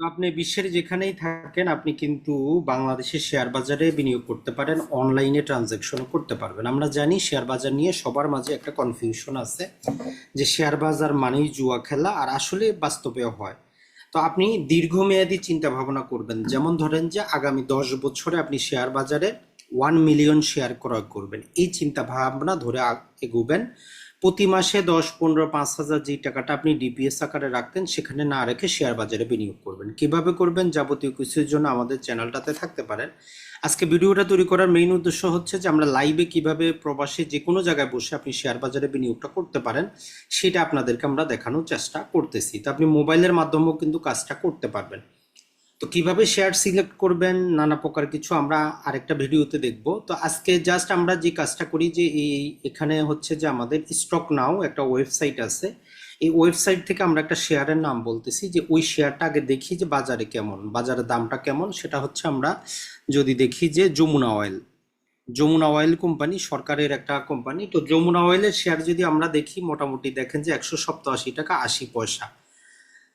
আপনি বিশ্বের যেখানেই থাকেন, আপনি কিন্তু বাংলাদেশের শেয়ার বাজারে বিনিয়োগ করতে পারেন অনলাইনে ট্রানজ্যাকশনও করতে পারবেন। আমরা জানি শেয়ার বাজার নিয়ে সবার মাঝে একটা কনফিউশন আছে, যে শেয়ার বাজার মানেই জুয়া খেলা, আর আসলে বাস্তবেও হয়। তো আপনি দীর্ঘমেয়াদী চিন্তা ভাবনা করবেন। যেমন ধরেন যে আগামী দশ বছরে আপনি শেয়ার বাজারে ওয়ান মিলিয়ন শেয়ার ক্রয় করবেন। এই চিন্তা ভাবনা ধরে এগোবেন। প্রতি মাসে দশ, পনেরো, পাঁচ হাজার যে টাকাটা আপনি ডিপিএস আকারে রাখতেন, সেখানে না রেখে শেয়ার বাজারে বিনিয়োগ করবেন। কীভাবে করবেন যাবতীয় কিছুর জন্য আমাদের চ্যানেলটাতে থাকতে পারেন। আজকে ভিডিওটা তৈরি করার মেইন উদ্দেশ্য হচ্ছে যে, আমরা লাইভে কীভাবে প্রবাসী যে কোনো জায়গায় বসে আপনি শেয়ার বাজারে বিনিয়োগটা করতে পারেন, সেটা আপনাদেরকে আমরা দেখানোর চেষ্টা করতেছি। তো আপনি মোবাইলের মাধ্যমেও কিন্তু কাজটা করতে পারবেন। তো কীভাবে শেয়ার সিলেক্ট করবেন, নানা প্রকার কিছু আমরা আরেকটা ভিডিওতে দেখব। তো আজকে জাস্ট আমরা যে কাজটা করি যে এই এখানে হচ্ছে যে আমাদের স্টক নাও একটা ওয়েবসাইট আছে। এই ওয়েবসাইট থেকে আমরা একটা শেয়ারের নাম বলতেছি যে ওই শেয়ারটা আগে দেখি যে বাজারে কেমন বাজারের দামটা কেমন, সেটা হচ্ছে আমরা যদি দেখি যে Jamuna oil Jamuna oil company সরকারের একটা কোম্পানি তো যমুনা অয়েলের শেয়ার যদি আমরা দেখি, মোটামুটি দেখেন যে একশো সপ্তাশি টাকা আশি পয়সা।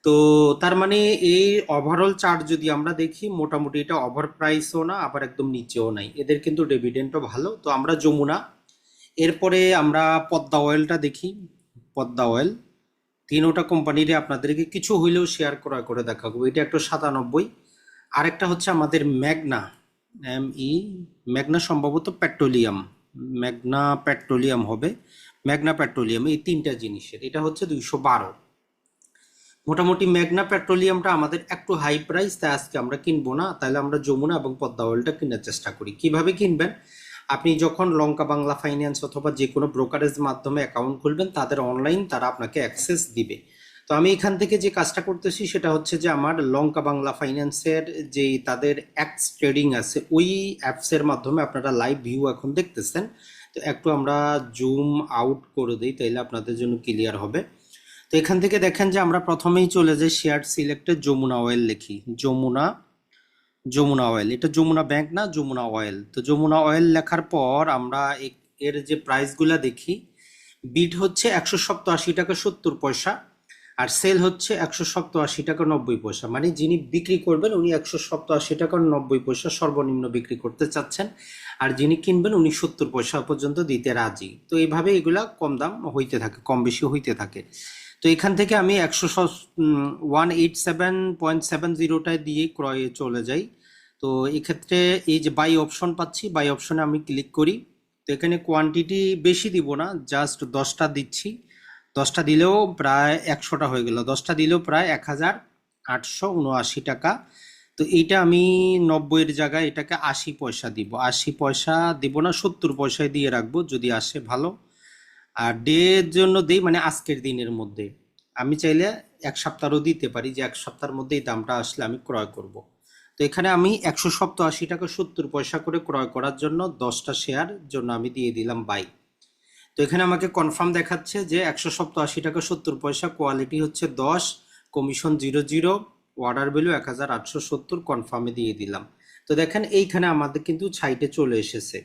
তো তার মানে এই ওভারঅল চার্ট যদি আমরা দেখি, মোটামুটি এটা ওভার প্রাইসও না, আবার একদম নিচেও নাই। এদের কিন্তু ডেভিডেন্টও ভালো। তো আমরা যমুনা, এরপরে আমরা পদ্মা অয়েলটা দেখি। পদ্মা অয়েল তিনোটা কোম্পানিরই আপনাদেরকে কিছু হইলেও শেয়ার ক্রয় করে দেখাবো। এটা একটা সাতানব্বই। আরেকটা হচ্ছে আমাদের ম্যাগনা এম ই ম্যাগনা সম্ভবত পেট্রোলিয়াম ম্যাগনা পেট্রোলিয়াম হবে। ম্যাগনা পেট্রোলিয়াম এই তিনটা জিনিসের। এটা হচ্ছে দুইশো বারো। মোটামুটি ম্যাগনা পেট্রোলিয়ামটা আমাদের একটু হাই প্রাইস তাই আজকে আমরা কিনবো না। তাহলে আমরা যমুনা এবং পদ্মা অয়েলটা কেনার চেষ্টা করি। কীভাবে কিনবেন? আপনি যখন লঙ্কা বাংলা ফাইন্যান্স অথবা যে কোনো ব্রোকারেজ মাধ্যমে অ্যাকাউন্ট খুলবেন, তাদের অনলাইন তারা আপনাকে অ্যাক্সেস দিবে। তো আমি এখান থেকে যে কাজটা করতেছি, সেটা হচ্ছে যে আমার লঙ্কা বাংলা ফাইন্যান্সের যে তাদের অ্যাক্স ট্রেডিং আছে, ওই অ্যাপসের মাধ্যমে আপনারা লাইভ ভিউ এখন দেখতেছেন। তো একটু আমরা জুম আউট করে দিই, তাইলে আপনাদের জন্য ক্লিয়ার হবে। তো এখান থেকে দেখেন যে আমরা প্রথমেই চলে যাই শেয়ার সিলেক্টে যমুনা অয়েল লিখি। যমুনা যমুনা অয়েল এটা যমুনা ব্যাংক না, যমুনা অয়েল তো যমুনা অয়েল লেখার পর আমরা এর যে প্রাইসগুলা দেখি বিট হচ্ছে একশো সপ্তাশি টাকা সত্তর পয়সা আর সেল হচ্ছে একশো সপ্তাশি টাকা নব্বই পয়সা। মানে যিনি বিক্রি করবেন উনি একশো সপ্তাশি টাকা নব্বই পয়সা সর্বনিম্ন বিক্রি করতে চাচ্ছেন আর যিনি কিনবেন উনি সত্তর পয়সা পর্যন্ত দিতে রাজি। তো এইভাবে এগুলা কম দাম হইতে থাকে, কম বেশি হইতে থাকে। তো এখান থেকে আমি একশো one eight seven point seven জিরোটায় দিয়ে ক্রয়ে চলে যাই। তো এক্ষেত্রে এই যে বাই অপশন পাচ্ছি বাই অপশনে আমি ক্লিক করি। তো এখানে কোয়ান্টিটি বেশি দিব না জাস্ট দশটা দিচ্ছি। দশটা দিলেও প্রায় একশোটা হয়ে গেল। দশটা দিলেও প্রায় এক হাজার আটশো উনআশি টাকা। তো এইটা আমি নব্বইয়ের জায়গায় এটাকে আশি পয়সা দিব। আশি পয়সা দিব না, সত্তর পয়সায় দিয়ে রাখব, যদি আসে ভালো। আর ডে এর জন্য দিই মানে আজকের দিনের মধ্যে। আমি চাইলে এক সপ্তাহও দিতে পারি যে এক সপ্তাহের মধ্যে এই দামটা আসলে আমি ক্রয় করব। তো এখানে আমি একশো সপ্তাহ আশি টাকা সত্তর পয়সা করে ক্রয় করার জন্য দশটা শেয়ার জন্য আমি দিয়ে দিলাম বাই তো এখানে আমাকে কনফার্ম দেখাচ্ছে যে একশো সপ্তাহ আশি টাকা সত্তর পয়সা কোয়ালিটি হচ্ছে দশ commission zero zero order value এক হাজার আটশো সত্তর কনফার্মে দিয়ে দিলাম। তো দেখেন এইখানে আমাদের কিন্তু ছাইটে চলে এসেছে।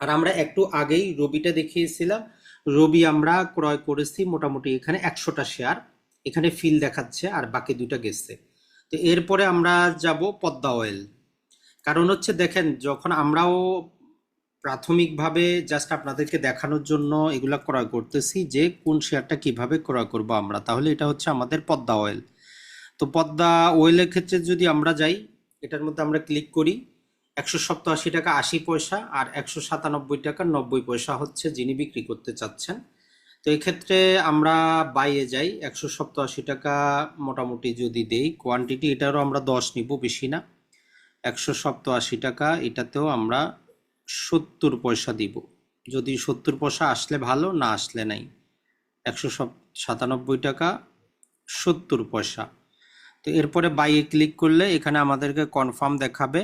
আর আমরা একটু আগেই রবিটা দেখিয়েছিলাম রবি আমরা ক্রয় করেছি মোটামুটি এখানে একশোটা শেয়ার এখানে ফিল দেখাচ্ছে আর বাকি দুইটা গেছে। তো এরপরে আমরা যাব পদ্মা অয়েল কারণ হচ্ছে দেখেন, যখন আমরাও প্রাথমিকভাবে জাস্ট আপনাদেরকে দেখানোর জন্য এগুলা ক্রয় করতেছি, যে কোন শেয়ারটা কীভাবে ক্রয় করব আমরা, তাহলে এটা হচ্ছে আমাদের পদ্মা অয়েল তো পদ্মা অয়েলের ক্ষেত্রে যদি আমরা যাই, এটার মধ্যে আমরা ক্লিক করি। একশো সপ্তাশি টাকা আশি পয়সা আর একশো সাতানব্বই টাকা নব্বই পয়সা হচ্ছে যিনি বিক্রি করতে চাচ্ছেন। তো এক্ষেত্রে আমরা বাইয়ে যাই। একশো সপ্তাশি টাকা মোটামুটি যদি দেই কোয়ান্টিটি এটারও আমরা দশ নিব, বেশি না। একশো সপ্তাশি টাকা, এটাতেও আমরা সত্তর পয়সা দিব। যদি সত্তর পয়সা আসলে ভালো, না আসলে নাই। একশো সাতানব্বই টাকা, সত্তর পয়সা। তো এরপরে বাইয়ে ক্লিক করলে এখানে আমাদেরকে কনফার্ম দেখাবে।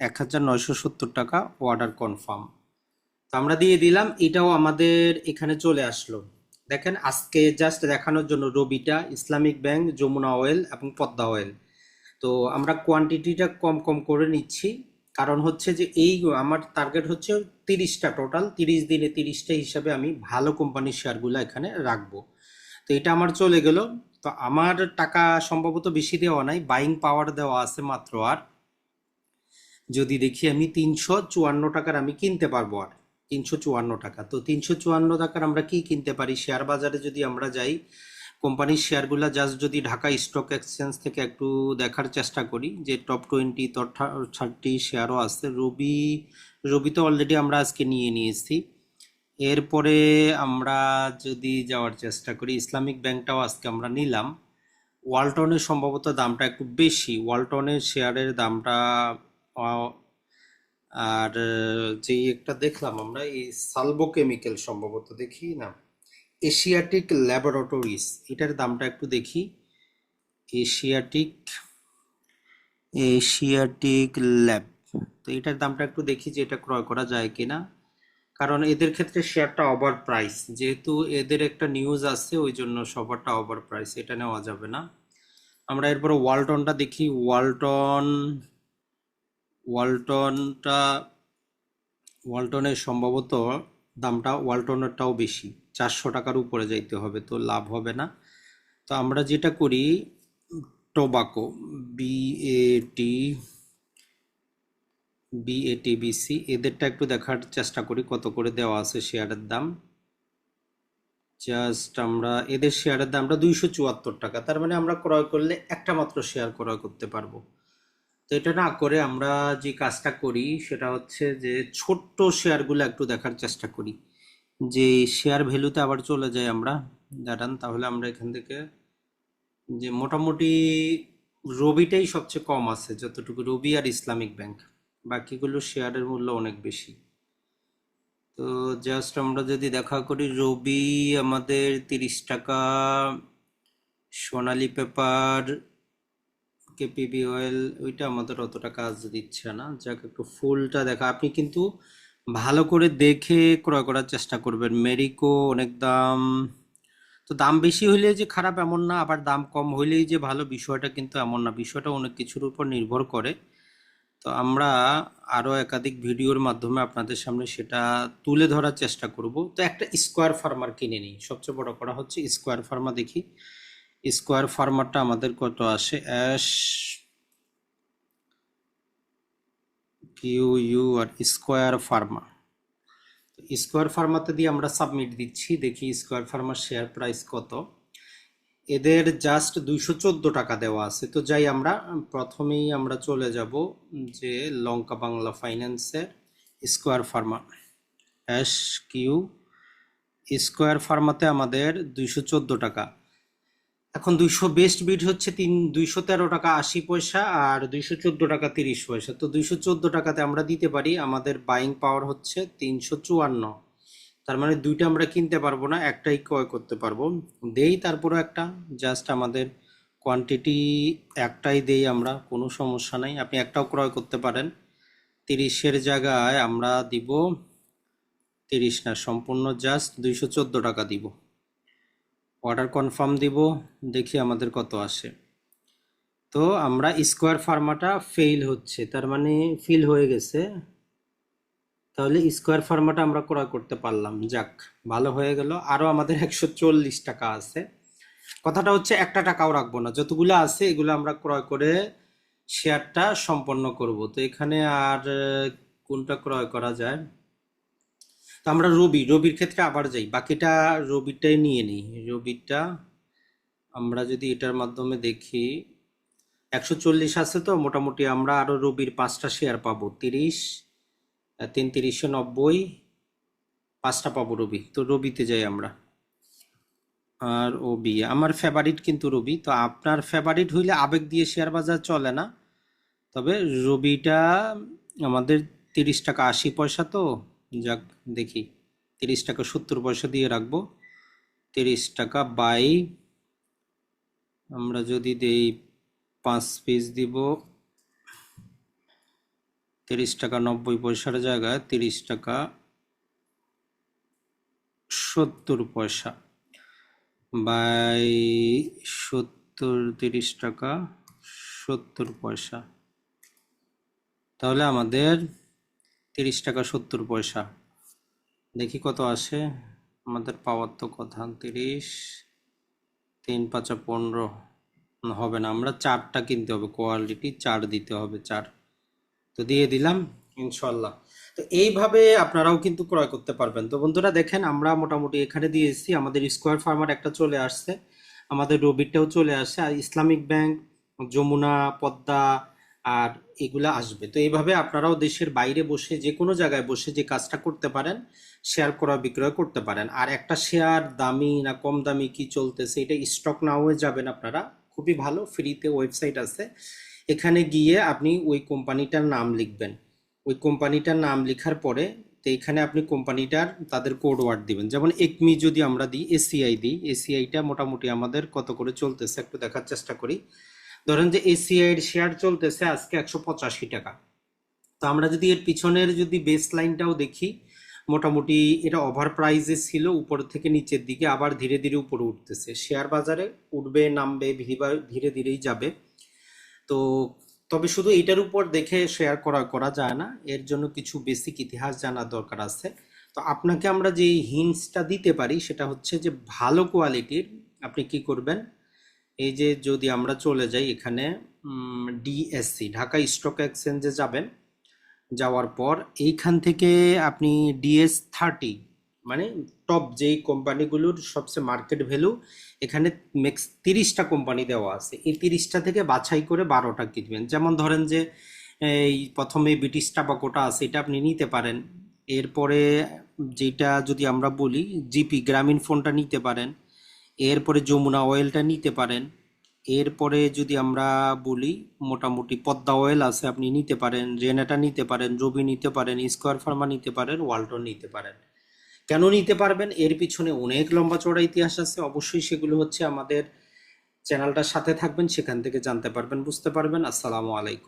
এক হাজার নয়শো সত্তর টাকা অর্ডার কনফার্ম তো আমরা দিয়ে দিলাম, এটাও আমাদের এখানে চলে আসলো। দেখেন, আজকে জাস্ট দেখানোর জন্য রবিটা, ইসলামিক ব্যাংক, যমুনা অয়েল এবং পদ্মা অয়েল তো আমরা কোয়ান্টিটিটা কম কম করে নিচ্ছি, কারণ হচ্ছে যে এই আমার টার্গেট হচ্ছে তিরিশটা টোটাল তিরিশ দিনে তিরিশটা হিসাবে আমি ভালো কোম্পানির শেয়ারগুলো এখানে রাখব। তো এটা আমার চলে গেল। তো আমার টাকা সম্ভবত বেশি দেওয়া নাই বাইং পাওয়ার দেওয়া আছে মাত্র আর। যদি দেখি আমি তিনশো চুয়ান্ন টাকার আমি কিনতে পারব আর তিনশো চুয়ান্ন টাকা। তো তিনশো চুয়ান্ন টাকার আমরা কি কিনতে পারি? শেয়ার বাজারে যদি আমরা যাই, কোম্পানির শেয়ারগুলো জাস্ট যদি ঢাকা স্টক এক্সচেঞ্জ থেকে একটু দেখার চেষ্টা করি, যে টপ টোয়েন্টি থার্টি শেয়ারও আছে। রবি রবি তো অলরেডি আমরা আজকে নিয়ে নিয়েছি। এরপরে আমরা যদি যাওয়ার চেষ্টা করি, ইসলামিক ব্যাংকটাও আজকে আমরা নিলাম। ওয়ালটনের সম্ভবত দামটা একটু বেশি। ওয়ালটনের শেয়ারের দামটা আর যে একটা দেখলাম আমরা, এই সালভো কেমিক্যাল সম্ভবত দেখি না? এশিয়াটিক ল্যাবরেটরিজ, এটার দামটা একটু দেখি। এশিয়াটিক এশিয়াটিক ল্যাব, তো এটার দামটা একটু দেখি যে এটা ক্রয় করা যায় কিনা। কারণ এদের ক্ষেত্রে শেয়ারটা ওভার প্রাইস, যেহেতু এদের একটা নিউজ আছে, ওই জন্য সবারটা ওভার প্রাইস, এটা নেওয়া যাবে না। আমরা এরপরে ওয়ালটনটা দেখি, ওয়ালটন ওয়ালটনটা, ওয়ালটনের সম্ভবত দামটা ওয়ালটনেরটাও বেশি। চারশো টাকার উপরে যাইতে হবে, তো লাভ হবে না। তো আমরা যেটা করি, টোবাকো বিএটি বিএটিবিসি এদেরটা একটু দেখার চেষ্টা করি, কত করে দেওয়া আছে শেয়ারের দাম। জাস্ট আমরা, এদের শেয়ারের দামটা দুইশো চুয়াত্তর টাকা, তার মানে আমরা ক্রয় করলে একটা মাত্র শেয়ার ক্রয় করতে পারব। তো এটা না করে আমরা যে কাজটা করি, সেটা হচ্ছে যে ছোট্ট শেয়ারগুলো একটু দেখার চেষ্টা করি। যে শেয়ার ভ্যালুতে আবার চলে যাই আমরা। দাঁড়ান, তাহলে আমরা এখান থেকে যে মোটামুটি রবিটাই সবচেয়ে কম আছে, যতটুকু রবি আর ইসলামিক ব্যাংক। বাকিগুলো শেয়ারের মূল্য অনেক বেশি। তো জাস্ট আমরা যদি দেখা করি, রবি আমাদের তিরিশ টাকা, সোনালী পেপার কেপিবি অয়েল ওইটা আমাদের অতটা কাজ দিচ্ছে না। যাক, একটু ফুলটা দেখা। আপনি কিন্তু ভালো করে দেখে ক্রয় করার চেষ্টা করবেন। মেরিকো অনেক দাম। তো দাম বেশি হইলে যে খারাপ এমন না, আবার দাম কম হইলেই যে ভালো বিষয়টা কিন্তু এমন না। বিষয়টা অনেক কিছুর উপর নির্ভর করে। তো আমরা আরও একাধিক ভিডিওর মাধ্যমে আপনাদের সামনে সেটা তুলে ধরার চেষ্টা করব। তো একটা স্কোয়ার ফার্মার কিনে নিই। সবচেয়ে বড় করা হচ্ছে স্কোয়ার ফার্মা দেখি। স্কোয়ার ফার্মারটা আমাদের কত আসে? অ্যাশ কিউ ইউ আর স্কোয়ার ফার্মা স্কোয়ার ফার্মাতে দিয়ে আমরা সাবমিট দিচ্ছি। দেখি স্কোয়ার ফার্মার শেয়ার প্রাইস কত। এদের জাস্ট দুইশো চোদ্দ টাকা দেওয়া আছে। তো যাই আমরা, প্রথমেই আমরা চলে যাব যে লঙ্কা বাংলা ফাইন্যান্সের স্কোয়ার ফার্মা অ্যাশ কিউ স্কোয়ার ফার্মাতে আমাদের দুইশো চোদ্দ টাকা। এখন দুইশো বেস্ট বিড হচ্ছে তিন, দুইশো তেরো টাকা আশি পয়সা আর দুইশো চোদ্দ টাকা তিরিশ পয়সা। তো দুইশো চোদ্দ টাকাতে আমরা দিতে পারি, আমাদের বাইং পাওয়ার হচ্ছে তিনশো চুয়ান্ন। তার মানে দুইটা আমরা কিনতে পারব না, একটাই ক্রয় করতে পারব। দেই তারপরে একটা জাস্ট আমাদের কোয়ান্টিটি একটাই দেই আমরা, কোনো সমস্যা নাই। আপনি একটাও ক্রয় করতে পারেন। তিরিশের জায়গায় আমরা দিব, তিরিশ না, সম্পূর্ণ জাস্ট দুইশো চোদ্দ টাকা দিব। অর্ডার কনফার্ম দিব, দেখি আমাদের কত আসে। তো আমরা স্কোয়ার ফার্মাটা ফেল হচ্ছে, তার মানে ফিল হয়ে গেছে। তাহলে স্কোয়ার ফার্মাটা আমরা ক্রয় করতে পারলাম, যাক, ভালো হয়ে গেল। আরও আমাদের একশো চল্লিশ টাকা আছে। কথাটা হচ্ছে একটা টাকাও রাখব না, যতগুলো আছে এগুলো আমরা ক্রয় করে শেয়ারটা সম্পন্ন করব। তো এখানে আর কোনটা ক্রয় করা যায়? তো আমরা রবি, রবির ক্ষেত্রে আবার যাই। বাকিটা রবিটাই নিয়ে নিই। রবিটা আমরা যদি এটার মাধ্যমে দেখি, একশো চল্লিশ আছে তো, মোটামুটি আমরা আরও রবির পাঁচটা শেয়ার পাবো। তিরিশ, তিন তিরিশে নব্বই, পাঁচটা পাবো রবি। তো রবিতে যাই আমরা। আর ও বি আমার ফেভারিট কিন্তু রবি। তো আপনার ফেভারিট হইলে আবেগ দিয়ে শেয়ার বাজার চলে না। তবে রবিটা আমাদের তিরিশ টাকা আশি পয়সা তো। যাক, দেখি। তিরিশ টাকা সত্তর পয়সা দিয়ে রাখব। তিরিশ টাকা বাই। আমরা যদি দেই পাঁচ পিস দিব। তিরিশ টাকা নব্বই পয়সার জায়গায় তিরিশ টাকা সত্তর পয়সা। বাই সত্তর, তিরিশ টাকা সত্তর পয়সা। তাহলে আমাদের তিরিশ টাকা সত্তর পয়সা। দেখি কত আসে। আমাদের পাওয়ার তো কথা, তিরিশ, তিন পাঁচা পনেরো। হবে না, আমরা চারটা কিনতে হবে কোয়ালিটি চার দিতে হবে, চার। তো দিয়ে দিলাম ইনশাল্লাহ তো এইভাবে আপনারাও কিন্তু ক্রয় করতে পারবেন। তো বন্ধুরা, দেখেন, আমরা মোটামুটি এখানে দিয়েছি আমাদের স্কোয়ার ফার্মার একটা চলে আসছে। আমাদের রবিরটাও চলে আসছে আর ইসলামিক ব্যাংক, যমুনা, পদ্মা আর এগুলা আসবে। তো এইভাবে আপনারাও দেশের বাইরে বসে যে কোনো জায়গায় বসে যে কাজটা করতে পারেন শেয়ার করা, বিক্রয় করতে পারেন। আর একটা শেয়ার দামি না কম দামি কি চলতেছে, এটা স্টক না হয়ে যাবেন আপনারা। খুবই ভালো ফ্রিতে ওয়েবসাইট আছে। এখানে গিয়ে আপনি ওই কোম্পানিটার নাম লিখবেন। ওই কোম্পানিটার নাম লেখার পরে তো এখানে আপনি কোম্পানিটার তাদের কোড ওয়ার্ড দিবেন। যেমন একমি যদি আমরা দিই এসিআই দিই এসিআইটা মোটামুটি আমাদের কত করে চলতেছে একটু দেখার চেষ্টা করি। ধরেন যে এসিআই এর শেয়ার চলতেছে আজকে একশো পঁচাশি টাকা। তো আমরা যদি এর পিছনের যদি বেস লাইনটাও দেখি, মোটামুটি এটা ওভার প্রাইজে ছিল, উপর থেকে নিচের দিকে আবার ধীরে ধীরে উপরে উঠতেছে। শেয়ার বাজারে উঠবে, নামবে, ধীরে- ধীরে ধীরেই যাবে। তো তবে শুধু এটার উপর দেখে শেয়ার করা করা যায় না, এর জন্য কিছু বেসিক ইতিহাস জানার দরকার আছে। তো আপনাকে আমরা যে হিন্টসটা দিতে পারি, সেটা হচ্ছে যে ভালো কোয়ালিটির আপনি কি করবেন? এই যে যদি আমরা চলে যাই এখানে ডিএসসি ঢাকা স্টক এক্সচেঞ্জে যাবেন, যাওয়ার পর এইখান থেকে আপনি ডিএস থার্টি মানে টপ যেই কোম্পানিগুলোর সবচেয়ে মার্কেট ভ্যালু এখানে মেক্স তিরিশটা কোম্পানি দেওয়া আছে। এই তিরিশটা থেকে বাছাই করে বারোটা কিনবেন। যেমন ধরেন যে, এই প্রথমে ব্রিটিশ টাবাকোটা আছে, এটা আপনি নিতে পারেন। এরপরে যেটা যদি আমরা বলি জিপি গ্রামীণ ফোনটা নিতে পারেন। এরপরে যমুনা অয়েলটা নিতে পারেন। এরপরে যদি আমরা বলি, মোটামুটি পদ্মা অয়েল আছে, আপনি নিতে পারেন, রেনাটা নিতে পারেন, রবি নিতে পারেন, স্কোয়ার ফার্মা নিতে পারেন, ওয়ালটন নিতে পারেন। কেন নিতে পারবেন? এর পিছনে অনেক লম্বা চড়া ইতিহাস আছে, অবশ্যই সেগুলো হচ্ছে আমাদের চ্যানেলটার সাথে থাকবেন, সেখান থেকে জানতে পারবেন, বুঝতে পারবেন। আসসালামু আলাইকুম।